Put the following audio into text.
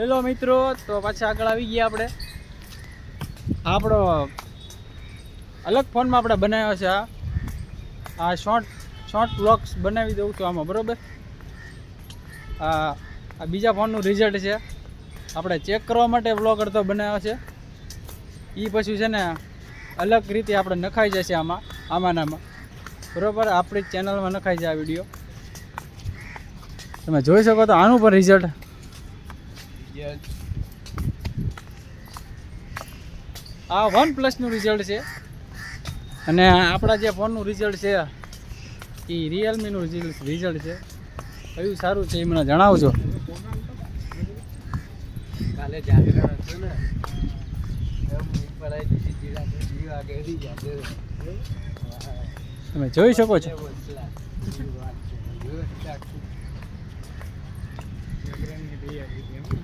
Hello મિત્રો, તો પાછા આગળ આવી ગયા આપણે. આપણો અલગ ફોનમાં આપણે બનાવ્યો છે આ. આ શોર્ટ શોર્ટ બ્લોગ્સ બનાવી દઉં છું આમાં, બરોબર? આ આ બીજા ફોનનું રિઝલ્ટ છે. આપણે ચેક કરવા માટે બ્લોગ અડધો બનાવ્યો છે. એ પછી છે ને અલગ રીતે આપણે નખાઈ જશે આમાં આમાં બરાબર? આપણી ચેનલમાં નખાઈ જાય આ વીડિયો તમે જોઈ શકો તો આનું પણ રિઝલ્ટ આ વન પ્લસનું રિઝલ્ટ છે. અને આપણા જે ફોનનું રિઝલ્ટ છે એ રિયલમીનું રિઝલ્ટ છે. કયું સારું છે એ મને જણાવજો. કાલે જાગરણ હતું ને તમે જોઈ શકો છો. જાગરણની તૈયારી.